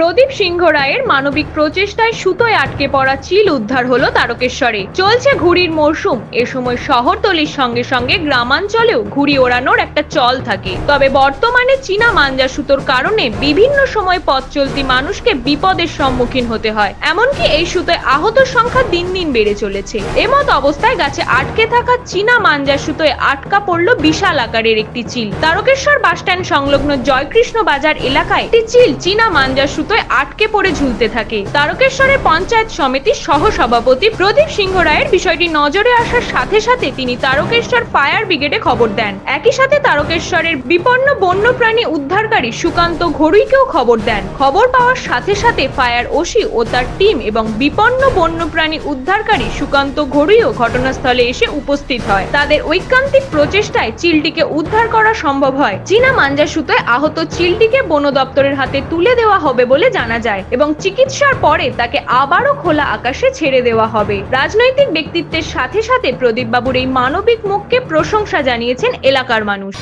প্রদীপ সিংহ রায়ের মানবিক প্রচেষ্টায় সুতোয় আটকে পড়া চিল উদ্ধার হলো তারকেশ্বরে। চলছে ঘুড়ির মরশুম এ সময় শহরতলির সঙ্গে সঙ্গে গ্রামাঞ্চলেও ঘুড়ি ওড়ানোর একটা চল থাকে। তবে বর্তমানে চীনা মাঞ্জা সুতোর কারণে বিভিন্ন সময় পথ চলতি মানুষকে বিপদের সম্মুখীন হতে হয়। এমনকি এই সুতোয় আহত সংখ্যা দিন দিন বেড়ে চলেছে। এমত অবস্থায় গাছে আটকে থাকা চীনা মাঞ্জা সুতোয় আটকা পড়ল বিশাল আকারের একটি চিল। তারকেশ্বর বাসস্ট্যান্ড সংলগ্ন জয়কৃষ্ণ বাজার এলাকায় একটি চিল চীনা মাঞ্জা সুতোয় আটকে পড়ে ঝুলতে থাকে। তারকেশ্বরের পঞ্চায়েত সমিতির সহ সভাপতি প্রদীপ সিংহ রায়ের বিষয়টি নজরে আসার সাথে সাথে তিনি তারকেশ্বর ফায়ার ব্রিগেডে খবর দেন। একই সাথে তারকেশ্বরের বিপন্ন বন্যপ্রাণী উদ্ধারকারী সুকান্ত ঘড়ুইকেও খবর দেন। খবর পাওয়ার সাথে সাথে ফায়ার ওসি ও তার টিম এবং বিপন্ন বন্যপ্রাণী উদ্ধারকারী সুকান্ত ঘড়ুইও ঘটনাস্থলে এসে উপস্থিত হয়। তাদের ঐকান্তিক প্রচেষ্টায় চিলটিকে উদ্ধার করা সম্ভব হয়। চীনা মাঞ্জা সুতোয় আহত চিলটিকে বন দপ্তরের হাতে তুলে দেওয়া হবে বলে জানা যায় এবং চিকিৎসার পরে তাকে আবারও খোলা আকাশে ছেড়ে দেওয়া হবে। রাজনৈতিক ব্যক্তিত্বের সাথে সাথে প্রদীপ বাবুর এই মানবিক মুখকে প্রশংসা জানিয়েছেন এলাকার মানুষ।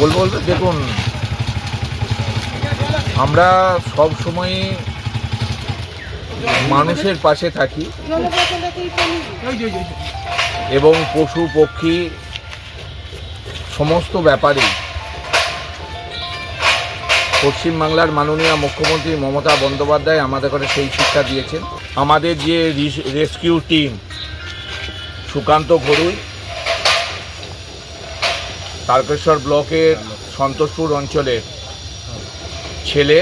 বলব দেখুন, আমরা সব সময় মানুষের পাশে থাকি এবং পশু, পক্ষী, সমস্ত ব্যাপারে পশ্চিমবাংলার মাননীয় মুখ্যমন্ত্রী মমতা বন্দ্যোপাধ্যায় আমাদের করে সেই শিক্ষা দিয়েছেন। আমাদের যে রেস্কিউ টিম, সুকান্ত ঘরুই, তারকেশ্বর ব্লকের সন্তোষপুর অঞ্চলের ছেলে,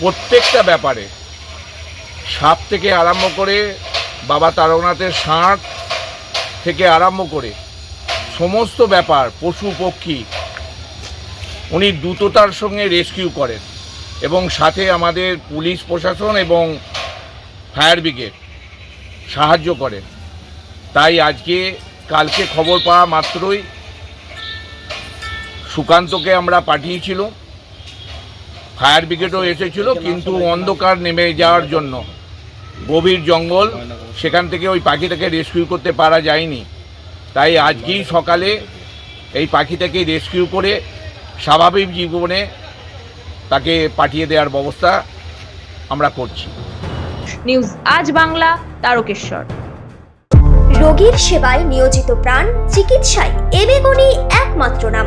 প্রত্যেকটা ব্যাপারে সাপ থেকে আরম্ভ করে বাবা তারকনাথের ষাঁড় থেকে আরম্ভ করে সমস্ত ব্যাপার, পশু, পক্ষী উনি দ্রুততার সঙ্গে রেস্কিউ করেন এবং সাথে আমাদের পুলিশ প্রশাসন এবং ফায়ার ব্রিগেড সাহায্য করেন। তাই আজকে কালকে খবর পাওয়া মাত্রই সুকান্তকে আমরা পাঠিয়েছিল ফায়ার ব্রিগেডও এসেছিল, কিন্তু অন্ধকার নেমে যাওয়ার জন্য। গভীর জঙ্গল, সেখান থেকে ওই পাখিটাকে রেস্কিউ করতে পারা যায়নি। তাই আজকেই সকালে এই পাখিটাকে রেস্কিউ করে স্বাভাবিক জীবনে তাকে পাঠিয়ে দেওয়ার ব্যবস্থা আমরা করছি। নিউজ আজ বাংলা তারকেশ্বর। রোগীর সেবায় নিয়োজিত প্রাণ চিকিৎসায় এবেগুনি একমাত্র নাম।